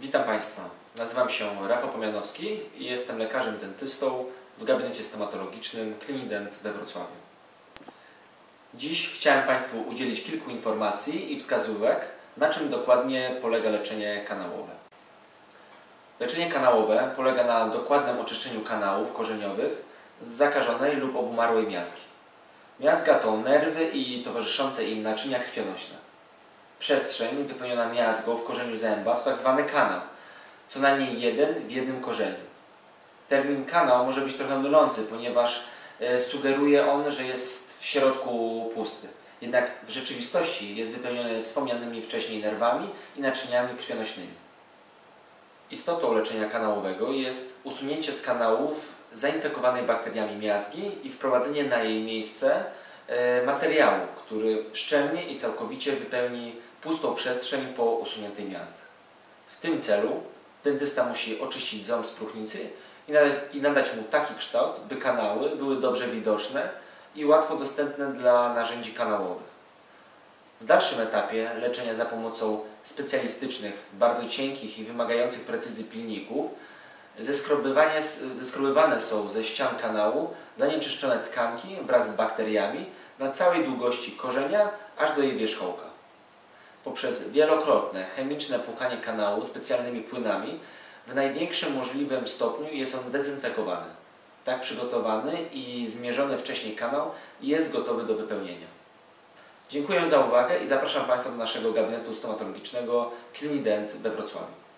Witam Państwa. Nazywam się Rafał Pomianowski i jestem lekarzem dentystą w gabinecie stomatologicznym Klinident we Wrocławiu. Dziś chciałem Państwu udzielić kilku informacji i wskazówek, na czym dokładnie polega leczenie kanałowe. Leczenie kanałowe polega na dokładnym oczyszczeniu kanałów korzeniowych z zakażonej lub obumarłej miazgi. Miazga to nerwy i towarzyszące im naczynia krwionośne. Przestrzeń wypełniona miazgą w korzeniu zęba to tzw. kanał, co najmniej jeden w jednym korzeniu. Termin kanał może być trochę mylący, ponieważ e, sugeruje on, że jest w środku pusty. Jednak w rzeczywistości jest wypełniony wspomnianymi wcześniej nerwami i naczyniami krwionośnymi. Istotą leczenia kanałowego jest usunięcie z kanałów zainfekowanej bakteriami miazgi i wprowadzenie na jej miejsce materiału, który szczelnie i całkowicie wypełni pustą przestrzeń po usuniętej miazdze. W tym celu dentysta musi oczyścić ząb z próchnicy i nadać, i nadać mu taki kształt, by kanały były dobrze widoczne i łatwo dostępne dla narzędzi kanałowych. W dalszym etapie leczenia za pomocą specjalistycznych, bardzo cienkich i wymagających precyzji pilników zeskrobywane, są ze ścian kanału zanieczyszczone tkanki wraz z bakteriami na całej długości korzenia aż do jej wierzchołka. Poprzez wielokrotne chemiczne płukanie kanału specjalnymi płynami w największym możliwym stopniu jest on dezynfekowany. Tak przygotowany i zmierzony wcześniej kanał jest gotowy do wypełnienia. Dziękuję za uwagę i zapraszam Państwa do naszego gabinetu stomatologicznego Klinident we Wrocławiu.